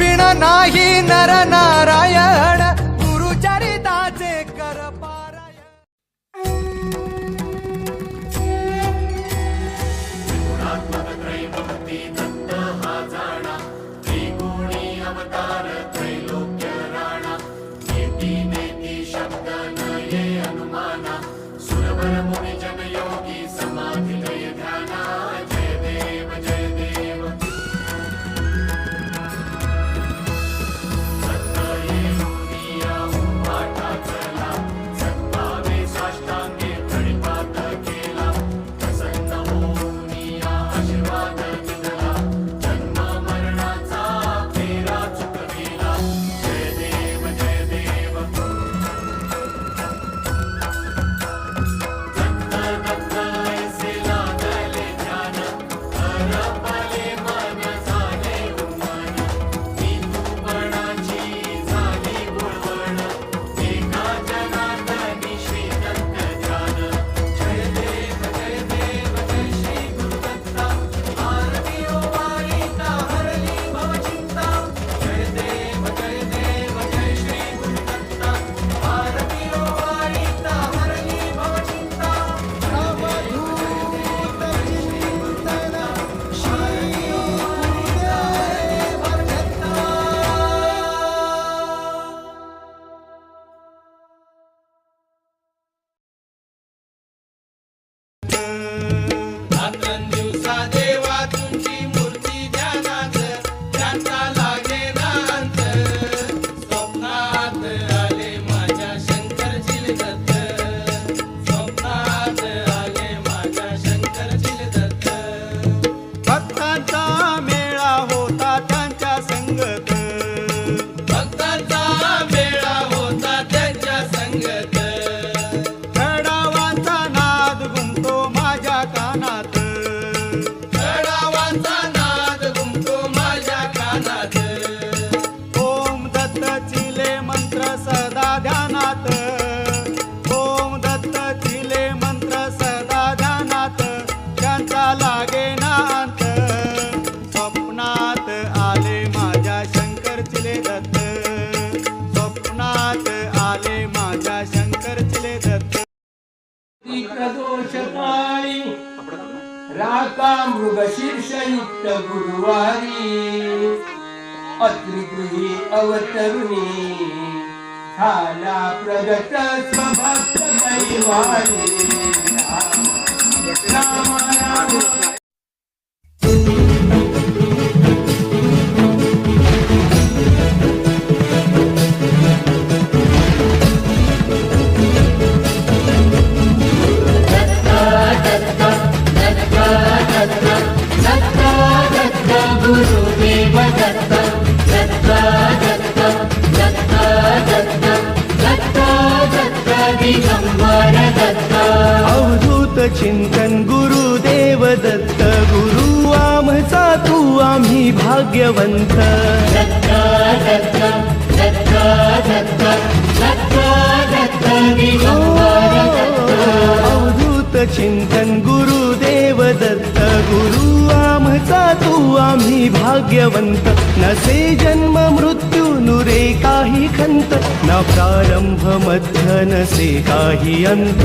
गुरु विण नाही नर नारायण। राका मृगशीर्षयुक्त गुरुवारी अत्रिगृही अवतरुणी झाला प्रगत स्वभक्त दैवारी राम राम। अवधूत चिंतन गुरुदेव दत्त. गुरु आमचा तू आम्ही भाग्यवंत. अवधूत चिंतन गुरुदेव दत्त. गुरु आमचा तू आम्ही भाग्यवंत. नसे जन्म मृत्यू नसे काही खंत ना प्रारंभ मध्य नसे काही अंत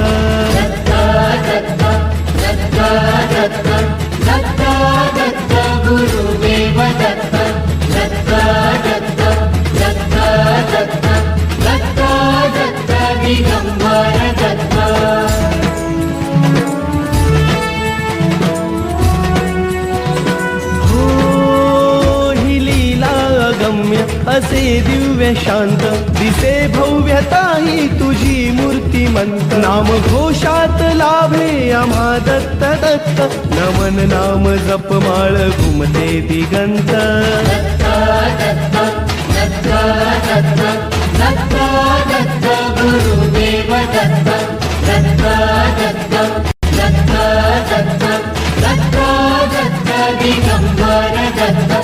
असे दिव्य शांत दिसे भव्यता ही तुझी मूर्तिमंत नाम घोषात लाभे आम्हा दत्त दत्त नमन नाम जपमाळ घुमते दिगंत दत्त दत्त